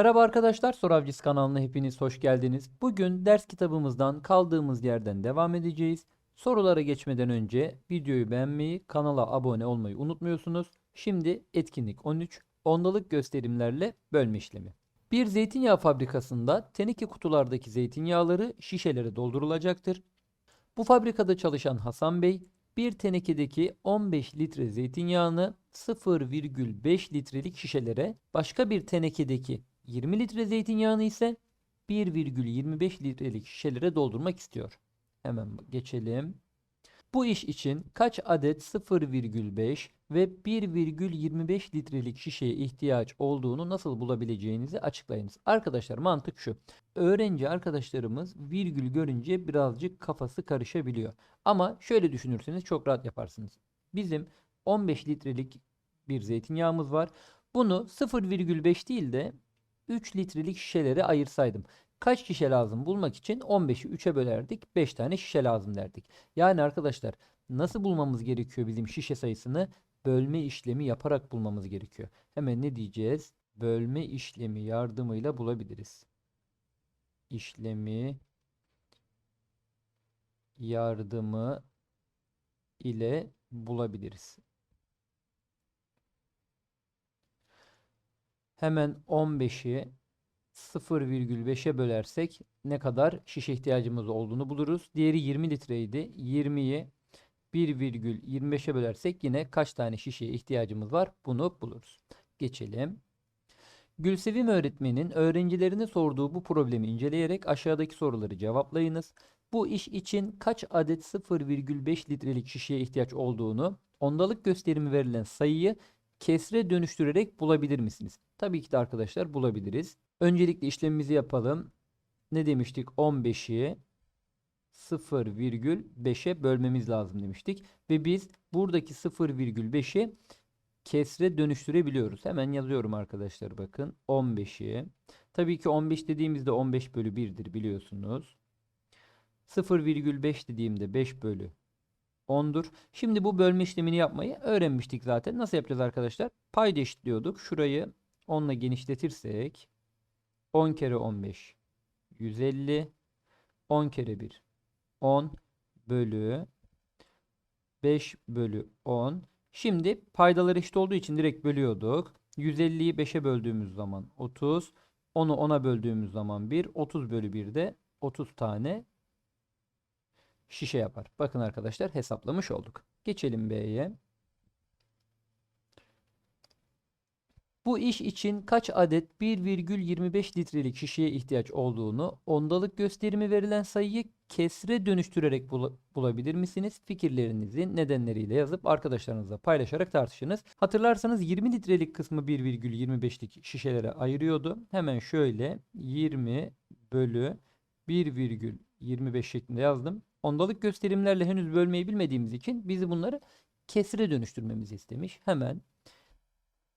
Merhaba arkadaşlar, Soru Avcısı kanalına hepiniz hoş geldiniz. Bugün ders kitabımızdan kaldığımız yerden devam edeceğiz. Sorulara geçmeden önce videoyu beğenmeyi, kanala abone olmayı unutmuyorsunuz. Şimdi etkinlik 13, ondalık gösterimlerle bölme işlemi. Bir zeytinyağı fabrikasında teneke kutulardaki zeytinyağları şişelere doldurulacaktır. Bu fabrikada çalışan Hasan Bey, bir tenekedeki 15 litre zeytinyağını 0,5 litrelik şişelere, başka bir tenekedeki 20 litre zeytinyağını ise 1,25 litrelik şişelere doldurmak istiyor. Hemen geçelim. Bu iş için kaç adet 0,5 ve 1,25 litrelik şişeye ihtiyaç olduğunu nasıl bulabileceğinizi açıklayınız. Arkadaşlar mantık şu. Öğrenci arkadaşlarımız virgül görünce birazcık kafası karışabiliyor. Ama şöyle düşünürseniz çok rahat yaparsınız. Bizim 15 litrelik bir zeytinyağımız var. Bunu 0,5 değil de 3 litrelik şişelere ayırsaydım. Kaç şişe lazım bulmak için 15'i 3'e bölerdik. 5 tane şişe lazım derdik. Yani arkadaşlar nasıl bulmamız gerekiyor bizim şişe sayısını? Bölme işlemi yaparak bulmamız gerekiyor. Hemen ne diyeceğiz? Bölme işlemi yardımıyla bulabiliriz. İşlemi yardımı ile bulabiliriz. Hemen 15'i 0,5'e bölersek ne kadar şişe ihtiyacımız olduğunu buluruz. Diğeri 20 litreydi. 20'yi 1,25'e bölersek yine kaç tane şişeye ihtiyacımız var bunu buluruz. Geçelim. Gülsevim öğretmenin öğrencilerine sorduğu bu problemi inceleyerek aşağıdaki soruları cevaplayınız. Bu iş için kaç adet 0,5 litrelik şişeye ihtiyaç olduğunu, ondalık gösterimi verilen sayıyı kesre dönüştürerek bulabilir misiniz? Tabii ki de arkadaşlar bulabiliriz. Öncelikle işlemimizi yapalım. Ne demiştik? 15'i 0,5'e bölmemiz lazım demiştik. Ve biz buradaki 0,5'i kesre dönüştürebiliyoruz. Hemen yazıyorum arkadaşlar bakın. 15'i. Tabii ki 15 dediğimizde 15 bölü 1'dir biliyorsunuz. 0,5 dediğimde 5 bölü 10'dur. Şimdi bu bölme işlemini yapmayı öğrenmiştik zaten. Nasıl yapacağız arkadaşlar? Payda eşitliyorduk. Şurayı 10 ile genişletirsek 10 kere 15 150 10 kere 1 10 bölü 5 bölü 10 Şimdi paydalar eşit olduğu için direkt bölüyorduk. 150'yi 5'e böldüğümüz zaman 30. 10'u 10'a böldüğümüz zaman 1. 30 bölü 1 de 30 tane şişe yapar. Bakın arkadaşlar hesaplamış olduk. Geçelim B'ye. Bu iş için kaç adet 1,25 litrelik şişeye ihtiyaç olduğunu ondalık gösterimi verilen sayıyı kesre dönüştürerek bul bulabilir misiniz? Fikirlerinizi nedenleriyle yazıp arkadaşlarınızla paylaşarak tartışınız. Hatırlarsanız 20 litrelik kısmı 1,25'lik şişelere ayırıyordu. Hemen şöyle 20 bölü 1,25 şeklinde yazdım. Ondalık gösterimlerle henüz bölmeyi bilmediğimiz için bizi bunları kesre dönüştürmemizi istemiş. Hemen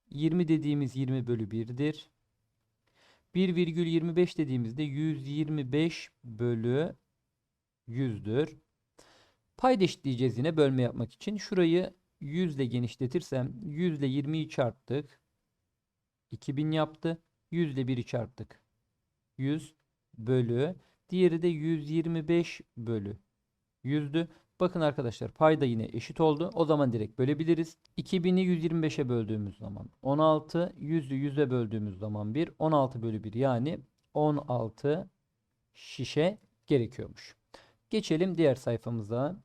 20 dediğimiz 20 bölü 1'dir. 1,25 dediğimizde 125 bölü 100'dür. Payda eşitleyeceğiz yine bölme yapmak için. Şurayı 100 ile genişletirsem 100 ile 20'yi çarptık. 2000 yaptı. 100 ile 1'i çarptık. 100 bölü. Diğeri de 125 bölü 100'dü. Bakın arkadaşlar payda yine eşit oldu. O zaman direkt bölebiliriz. 2000'i 125'e böldüğümüz zaman 16. 100'ü 100'e böldüğümüz zaman 1. 16 bölü 1 yani 16 şişe gerekiyormuş. Geçelim diğer sayfamıza.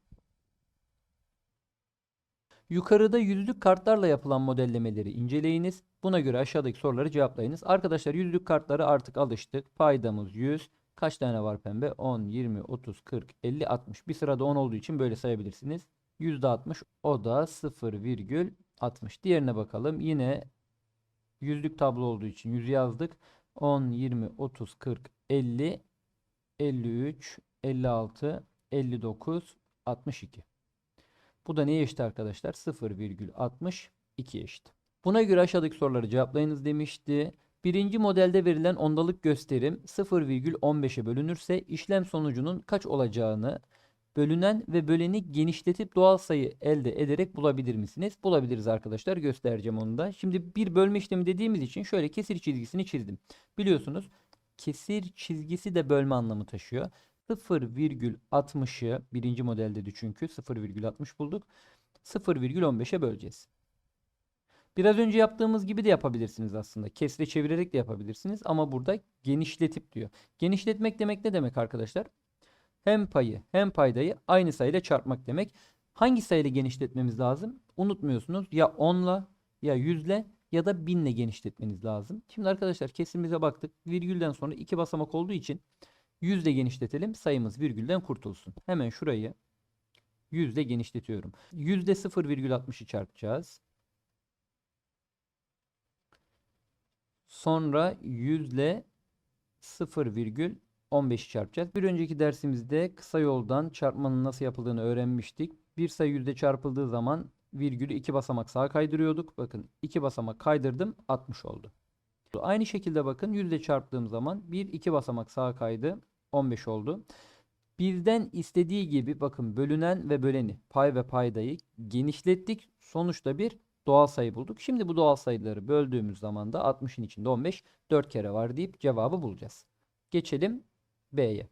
Yukarıda yüzlük kartlarla yapılan modellemeleri inceleyiniz. Buna göre aşağıdaki soruları cevaplayınız. Arkadaşlar yüzlük kartları artık alıştık. Paydamız 100. Kaç tane var pembe? 10, 20, 30, 40, 50, 60. Bir sırada 10 olduğu için böyle sayabilirsiniz. %60 o da 0,60. Diğerine bakalım. Yine yüzlük tablo olduğu için 100 yazdık. 10, 20, 30, 40, 50, 53, 56, 59, 62. Bu da neye eşit arkadaşlar? 0,62 eşit. Buna göre aşağıdaki soruları cevaplayınız demişti. Birinci modelde verilen ondalık gösterim 0,15'e bölünürse işlem sonucunun kaç olacağını bölünen ve böleni genişletip doğal sayı elde ederek bulabilir misiniz? Bulabiliriz arkadaşlar. Göstereceğim onu da. Şimdi bir bölme işlemi dediğimiz için şöyle kesir çizgisini çizdim. Biliyorsunuz kesir çizgisi de bölme anlamı taşıyor. 0,60'ı birinci modeldeydi çünkü 0,60 bulduk. 0,15'e böleceğiz. Biraz önce yaptığımız gibi de yapabilirsiniz aslında. Kesre çevirerek de yapabilirsiniz ama burada genişletip diyor. Genişletmek demek ne demek arkadaşlar? Hem payı hem paydayı aynı sayıyla çarpmak demek. Hangi sayıyla genişletmemiz lazım? Unutmuyorsunuz ya 10'la ya 100'le ya da 1000'le genişletmeniz lazım. Şimdi arkadaşlar kesimize baktık. Virgülden sonra iki basamak olduğu için 100 ile genişletelim. Sayımız virgülden kurtulsun. Hemen şurayı 100 ile genişletiyorum. 100 ile 0,60'ı çarpacağız. Sonra 100 ile 0,15'i çarpacağız. Bir önceki dersimizde kısa yoldan çarpmanın nasıl yapıldığını öğrenmiştik. Bir sayı yüzde çarpıldığı zaman virgülü iki basamak sağa kaydırıyorduk. Bakın iki basamak kaydırdım 60 oldu. Aynı şekilde bakın yüzde çarptığım zaman bir iki basamak sağa kaydı 15 oldu. Bizden istediği gibi bakın bölünen ve böleni pay ve paydayı genişlettik. Sonuçta bir doğal sayı bulduk. Şimdi bu doğal sayıları böldüğümüz zaman da 60'ın içinde 15 4 kere var deyip cevabı bulacağız. Geçelim B'ye.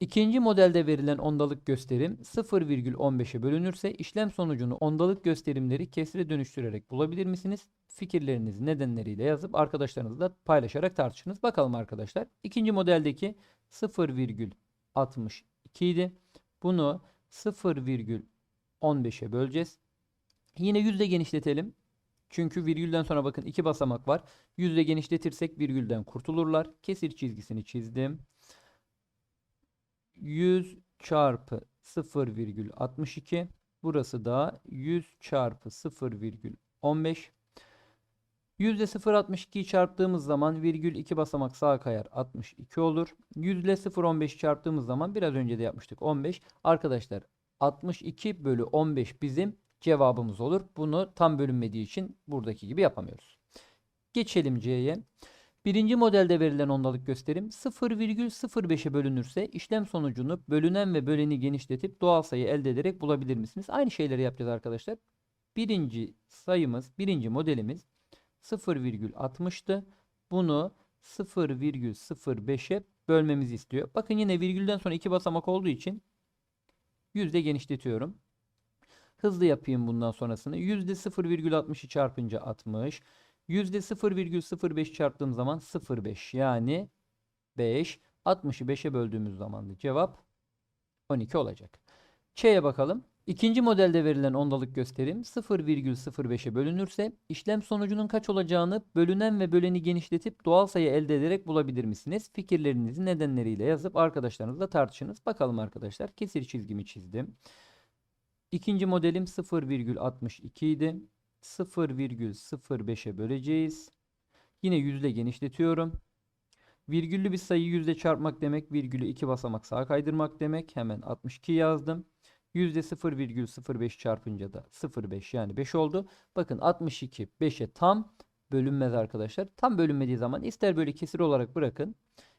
İkinci modelde verilen ondalık gösterim 0,15'e bölünürse işlem sonucunu ondalık gösterimleri kesire dönüştürerek bulabilir misiniz? Fikirlerinizi nedenleriyle yazıp arkadaşlarınızla paylaşarak tartışınız. Bakalım arkadaşlar. İkinci modeldeki 0,62 idi. Bunu 0,15'e böleceğiz. Yine yüzde genişletelim. Çünkü virgülden sonra bakın iki basamak var. Yüzde genişletirsek virgülden kurtulurlar. Kesir çizgisini çizdim. 100 çarpı 0,62. Burası da 100 çarpı 0,15. Yüzde 0,62'yi çarptığımız zaman virgül 2 basamak sağa kayar 62 olur. Yüzde 0,15'i çarptığımız zaman biraz önce de yapmıştık 15. Arkadaşlar 62 bölü 15 bizim cevabımız olur. Bunu tam bölünmediği için buradaki gibi yapamıyoruz. Geçelim C'ye. Birinci modelde verilen ondalık gösterim 0,05'e bölünürse işlem sonucunu bölünen ve böleni genişletip doğal sayı elde ederek bulabilir misiniz? Aynı şeyleri yapacağız arkadaşlar. Birinci sayımız, birinci modelimiz 0,60'tı. Bunu 0,05'e bölmemizi istiyor. Bakın yine virgülden sonra iki basamak olduğu için yüzde genişletiyorum. Hızlı yapayım bundan sonrasını. Yüzde 0,60'ı çarpınca 60. Yüzde 0,05 çarptığım zaman 0,5 yani 5. 60'ı 5'e böldüğümüz zaman da cevap 12 olacak. Ç'ye bakalım. İkinci modelde verilen ondalık gösterim 0,05'e bölünürse işlem sonucunun kaç olacağını bölünen ve böleni genişletip doğal sayı elde ederek bulabilir misiniz? Fikirlerinizi nedenleriyle yazıp arkadaşlarınızla tartışınız. Bakalım arkadaşlar. Kesir çizgimi çizdim. İkinci modelim 0,62 idi. 0,05'e böleceğiz. Yine yüzle genişletiyorum. Virgüllü bir sayıyı yüzle çarpmak demek. Virgülü iki basamak sağa kaydırmak demek. Hemen 62 yazdım. Yüzde 0,05 çarpınca da 0,5 yani 5 oldu. Bakın 62 5'e tam bölünmez arkadaşlar. Tam bölünmediği zaman ister böyle kesir olarak bırakın.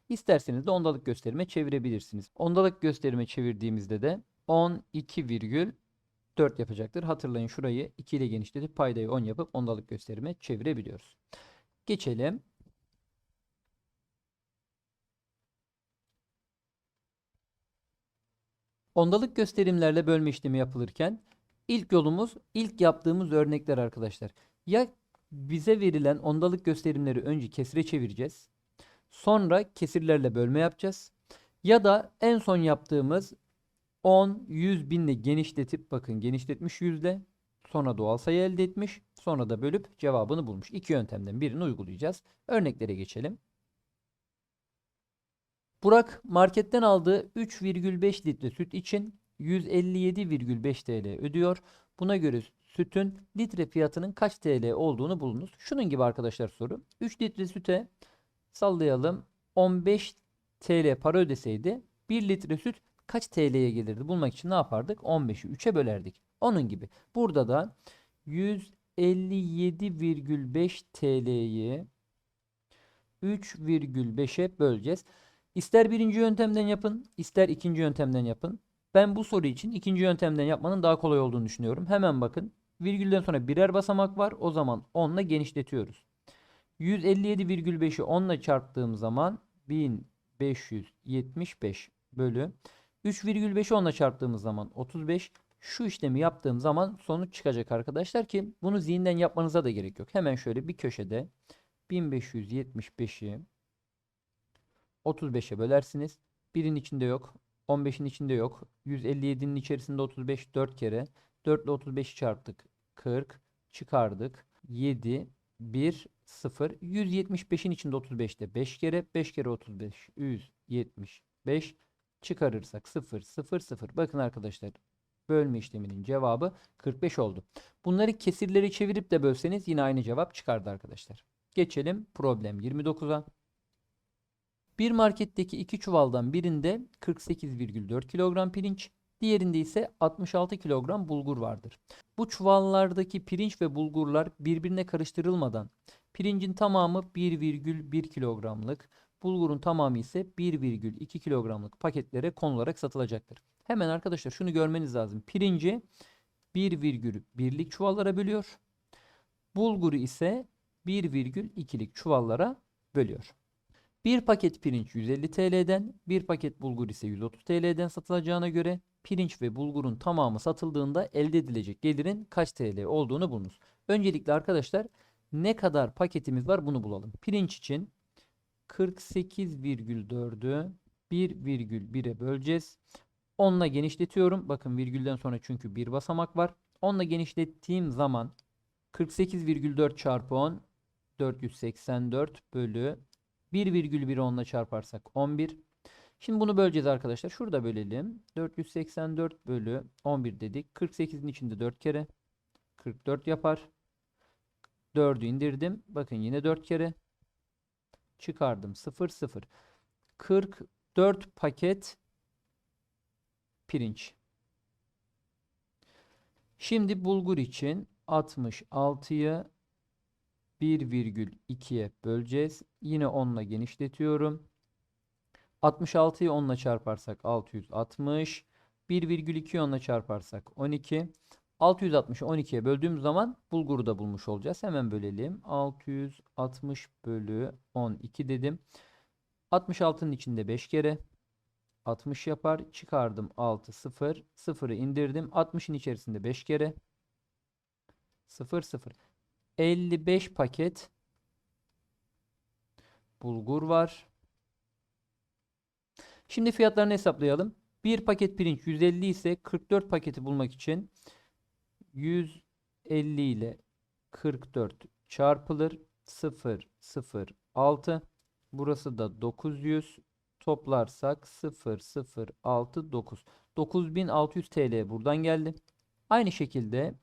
İsterseniz de ondalık gösterime çevirebilirsiniz. Ondalık gösterime çevirdiğimizde de 12,5 4 yapacaktır. Hatırlayın şurayı 2 ile genişletip paydayı 10 yapıp ondalık gösterime çevirebiliyoruz. Geçelim. Ondalık gösterimlerle bölme işlemi yapılırken ilk yolumuz ilk yaptığımız örnekler arkadaşlar. Ya bize verilen ondalık gösterimleri önce kesire çevireceğiz. Sonra kesirlerle bölme yapacağız. Ya da en son yaptığımız 10, 100 binle genişletip bakın genişletmiş yüzde. Sonra doğal sayı elde etmiş. Sonra da bölüp cevabını bulmuş. İki yöntemden birini uygulayacağız. Örneklere geçelim. Burak marketten aldığı 3,5 litre süt için 157,5 TL ödüyor. Buna göre sütün litre fiyatının kaç TL olduğunu bulunuz. Şunun gibi arkadaşlar soru. 3 litre süte sallayalım 15 TL para ödeseydi 1 litre süt kaç TL'ye gelirdi? Bulmak için ne yapardık? 15'i 3'e bölerdik. Onun gibi. Burada da 157,5 TL'yi 3,5'e böleceğiz. İster birinci yöntemden yapın, ister ikinci yöntemden yapın. Ben bu soru için ikinci yöntemden yapmanın daha kolay olduğunu düşünüyorum. Hemen bakın. Virgülden sonra birer basamak var. O zaman 10 ile genişletiyoruz. 157,5'i 10 ile çarptığım zaman 1575 bölü 3,5'i 10 ile çarptığımız zaman 35. Şu işlemi yaptığım zaman sonuç çıkacak arkadaşlar ki bunu zihinden yapmanıza da gerek yok. Hemen şöyle bir köşede 1575'i 35'e bölersiniz. Birin içinde yok. 15'in içinde yok. 157'nin içerisinde 35 4 kere. 4 ile 35'i çarptık. 40 çıkardık. 7 1 0 175'in içinde 35'te 5 kere. 5 kere 35 175 çıkarırsak 0 0 0. Bakın arkadaşlar bölme işleminin cevabı 45 oldu. Bunları kesirleri çevirip de bölseniz yine aynı cevap çıkardı arkadaşlar. Geçelim problem 29'a. Bir marketteki iki çuvaldan birinde 48,4 kilogram pirinç, diğerinde ise 66 kilogram bulgur vardır. Bu çuvallardaki pirinç ve bulgurlar birbirine karıştırılmadan pirincin tamamı 1,1 kilogramlık, bulgurun tamamı ise 1,2 kilogramlık paketlere konularak satılacaktır. Hemen arkadaşlar şunu görmeniz lazım. Pirinci 1,1'lik çuvallara bölüyor. Bulguru ise 1,2'lik çuvallara bölüyor. Bir paket pirinç 150 TL'den, bir paket bulgur ise 130 TL'den satılacağına göre pirinç ve bulgurun tamamı satıldığında elde edilecek gelirin kaç TL olduğunu bulunuz. Öncelikle arkadaşlar ne kadar paketimiz var bunu bulalım. Pirinç için 48,4'ü 1,1'e böleceğiz. 10'la genişletiyorum. Bakın virgülden sonra çünkü bir basamak var. 10'la genişlettiğim zaman 48,4 çarpı 10 484 bölü 1,1'i 10 ile çarparsak 11. Şimdi bunu böleceğiz arkadaşlar. Şurada bölelim. 484 bölü 11 dedik. 48'in içinde 4 kere. 44 yapar. 4'ü indirdim. Bakın yine 4 kere. Çıkardım. 0 0. 44 paket pirinç. Şimdi bulgur için 66'yı 1,2'ye böleceğiz. Yine 10 ile genişletiyorum. 66'yı 10 ile çarparsak 660. 1,2'yi 10 ile çarparsak 12. 660'ı 12'ye böldüğümüz zaman bulguru da bulmuş olacağız. Hemen bölelim. 660 bölü 12 dedim. 66'nın içinde 5 kere. 60 yapar. Çıkardım 6 0. 0'ı indirdim. 60'ın içerisinde 5 kere. 0 0. 55 paket bulgur var. Şimdi fiyatlarını hesaplayalım. Bir paket pirinç 150 ise 44 paketi bulmak için 150 ile 44 çarpılır. 0 0 6. Burası da 900 toplarsak 0 0 6 9. 9600 TL buradan geldi. Aynı şekilde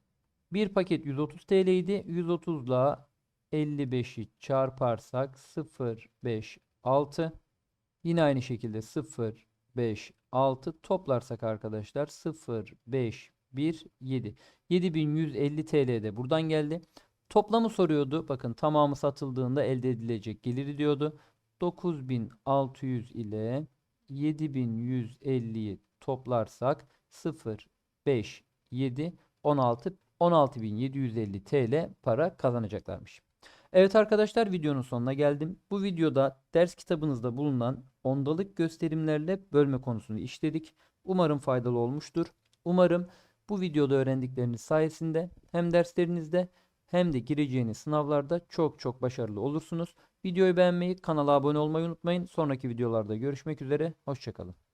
bir paket 130 TL idi. 130 ile 55'i çarparsak 0 5 6. Yine aynı şekilde 0 5 6 toplarsak arkadaşlar 0 5 1 7. 7150 TL de buradan geldi. Toplamı soruyordu. Bakın tamamı satıldığında elde edilecek geliri diyordu. 9600 ile 7150'yi toplarsak 0 5 7 16 16.750 TL para kazanacaklarmış. Evet arkadaşlar videonun sonuna geldim. Bu videoda ders kitabınızda bulunan ondalık gösterimlerle bölme konusunu işledik. Umarım faydalı olmuştur. Umarım bu videoda öğrendikleriniz sayesinde hem derslerinizde hem de gireceğiniz sınavlarda çok çok başarılı olursunuz. Videoyu beğenmeyi, kanala abone olmayı unutmayın. Sonraki videolarda görüşmek üzere. Hoşçakalın.